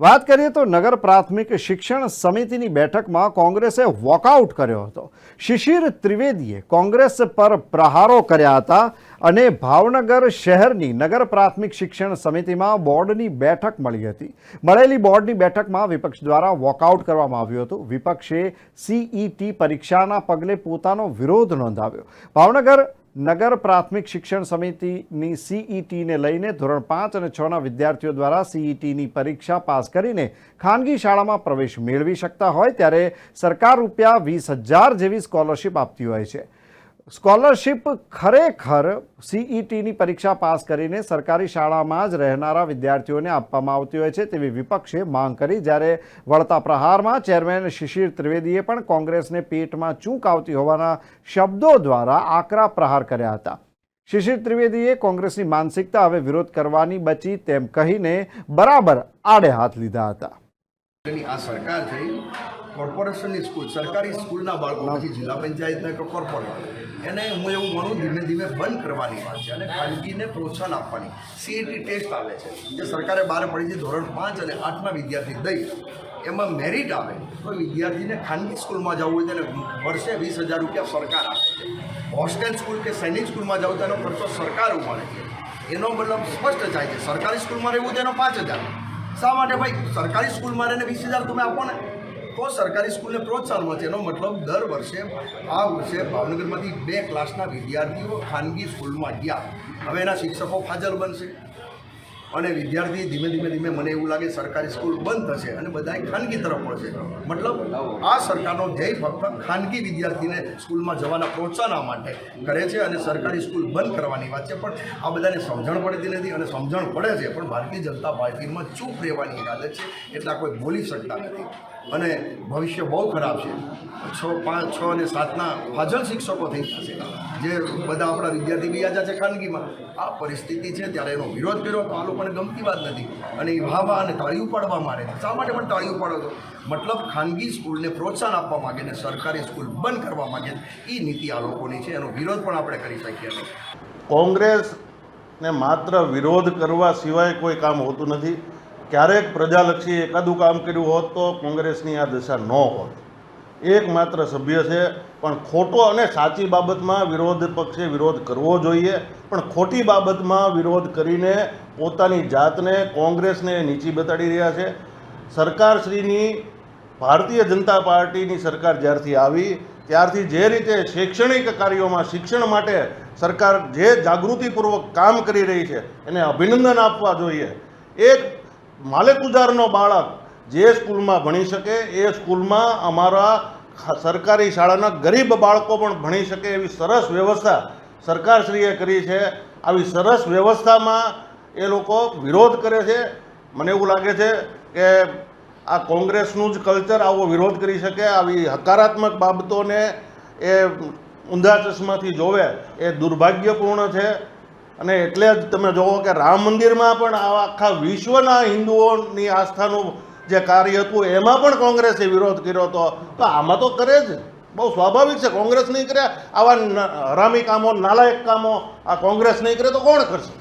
વાત કરીએ તો નગર પ્રાથમિક શિક્ષણ સમિતિની બેઠકમાં કોંગ્રેસે વોકઆઉટ કર્યો હતો. શિશિર ત્રિવેદીએ કોંગ્રેસ પર પ્રહારો કર્યા હતા અને ભાવનગર શહેરની નગર પ્રાથમિક શિક્ષણ સમિતિમાં બોર્ડની બેઠક મળી હતી. મળેલી બોર્ડની બેઠકમાં વિપક્ષ દ્વારા વોકઆઉટ કરવામાં આવ્યું હતું. વિપક્ષે સીઈટી પરીક્ષાના પગલે પોતાનો વિરોધ નોંધાવ્યો. ભાવનગર નગર પ્રાથમિક શિક્ષણ સમિતિની સીઈટીને લઈને ધોરણ પાંચ અને છના વિદ્યાર્થીઓ દ્વારા સીઈટીની પરીક્ષા પાસ કરીને ખાનગી શાળામાં પ્રવેશ મેળવી શકતા હોય ત્યારે સરકાર રૂપિયા વીસ હજાર જેવી સ્કોલરશિપ આપતી હોય છે. સ્કોલરશિપ ખરેખર સીઈટીની પરીક્ષા પાસ કરીને સરકારી શાળામાં જ રહેનારા વિદ્યાર્થીઓને આપવામાં આવતી હોય છે તેવી વિપક્ષે માંગ કરી. જ્યારે વળતા પ્રહારમાં ચેરમેન શિશિર ત્રિવેદીએ પણ કોંગ્રેસને પેટમાં ચૂંક આવતી હોવાના શબ્દો દ્વારા આકરા પ્રહાર કર્યા હતા. શિશિર ત્રિવેદીએ કોંગ્રેસની માનસિકતા હવે વિરોધ કરવાની બચી તેમ કહીને બરાબર આડે હાથ લીધા હતા. આ સરકાર છે કોર્પોરેશનની સ્કૂલ, સરકારી સ્કૂલના બાળકો પછી જિલ્લા પંચાયતના કે કોર્પોરેટ, એને હું એવું માનું ધીમે ધીમે બંધ કરવાની વાત છે અને ખાનગીને પ્રોત્સાહન આપવાની. સીઈટી ટેસ્ટ આવે છે. જે સરકારે બહાર પડી છે ધોરણ પાંચ અને આઠના વિદ્યાર્થી દઈ, એમાં મેરિટ આવે. તો વિદ્યાર્થીને ખાનગી સ્કૂલમાં જવું હોય તેને વર્ષે વીસ હજાર રૂપિયા સરકાર આપે છે. હોસ્ટેલ સ્કૂલ કે સૈનિક સ્કૂલમાં જવું તેનો ખર્ચો સરકાર ઉપાડે છે. એનો મતલબ સ્પષ્ટ થાય છે. સરકારી સ્કૂલમાં રહેવું તેનો પાંચ હજાર. શા માટે? ભાઈ, સરકારી સ્કૂલમાં રહીને વીસ હજાર તમે આપો ને. તો સરકારી સ્કૂલને પ્રોત્સાહન મળશે એનો મતલબ દર વર્ષે આ વર્ષે ભાવનગરમાંથી બે ક્લાસના વિદ્યાર્થીઓ ખાનગી સ્કૂલમાં ગયા. હવે એના શિક્ષકો ફાજલ બનશે. અને વિદ્યાર્થી ધીમે ધીમે ધીમે મને એવું લાગે સરકારી સ્કૂલ બંધ થશે અને બધાએ ખાનગી તરફ પડશે મતલબ આ સરકારનો ધ્યેય ફક્ત ખાનગી વિદ્યાર્થીને સ્કૂલમાં જવાના પ્રોત્સાહન માટે કરે છે અને સરકારી સ્કૂલ બંધ કરવાની વાત છે. પણ આ બધાને સમજણ પડતી નથી અને સમજણ પડે છે, પણ ભારતીય જનતા પાર્ટીમાં ચૂપ રહેવાની એક આદત છે એટલા કોઈ બોલી શકતા નથી. અને ભવિષ્ય બહુ ખરાબ છે. છ, પાંચ, છ અને સાતના ફાજલ શિક્ષકો થઈ જશે. જે બધા આપણા વિદ્યાર્થી વ્યાજા છે ખાનગીમાં. આ પરિસ્થિતિ છે ત્યારે એનો વિરોધ કર્યો તો આ લોકોને ગમતી વાત નથી. અને એ વાહ વાહ અને તાળીઓ પાડવા મારે શા માટે પણ તાળીઓ પાડો છો? મતલબ ખાનગી સ્કૂલને પ્રોત્સાહન આપવા માગે ને સરકારી સ્કૂલ બંધ કરવા માગે એ નીતિ આ લોકોની છે. એનો વિરોધ પણ આપણે કરી શકીએ નહીં કોંગ્રેસને માત્ર વિરોધ કરવા સિવાય કોઈ કામ હોતું નથી. ક્યારેક પ્રજાલક્ષી એકાદું કામ કર્યું હોત તો કોંગ્રેસની આ દશા ન હોત. એકમાત્ર સભ્ય છે. પણ ખોટો અને સાચી બાબતમાં વિરોધ પક્ષે વિરોધ કરવો જોઈએ. પણ ખોટી બાબતમાં વિરોધ કરીને પોતાની જાતને કોંગ્રેસને નીચી બતાડી રહ્યા છે. સરકારશ્રીની ભારતીય જનતા પાર્ટીની સરકાર જ્યારથી આવી, ત્યારથી જે રીતે શૈક્ષણિક કાર્યોમાં શિક્ષણ માટે સરકાર જે જાગૃતિપૂર્વક કામ કરી રહી છે, એને અભિનંદન આપવા જોઈએ. એક માલેકુજારનો બાળક જે સ્કૂલમાં ભણી શકે એ સ્કૂલમાં અમારા સરકારી શાળાના ગરીબ બાળકો પણ ભણી શકે એવી સરસ વ્યવસ્થા સરકારશ્રીએ કરી છે. આવી સરસ વ્યવસ્થામાં એ લોકો વિરોધ કરે છે. મને એવું લાગે છે કે આ કોંગ્રેસનું જ કલ્ચર આવો વિરોધ કરી શકે, આવી હકારાત્મક બાબતોને એ ઊંધા ચશ્માથી જોવે એ દુર્ભાગ્યપૂર્ણ છે. અને એટલે જ તમે જોવો કે રામ મંદિરમાં પણ આવા આખા વિશ્વના હિન્દુઓની આસ્થાનું જે કાર્ય હતું, એમાં પણ કોંગ્રેસે વિરોધ કર્યો હતો. તો આમાં તો કરે જ. બહુ સ્વાભાવિક છે, કોંગ્રેસ નહીં કરે. આવા હરામી કામો, નાલાયક કામો આ કોંગ્રેસ નહીં કરે તો કોણ કરશે?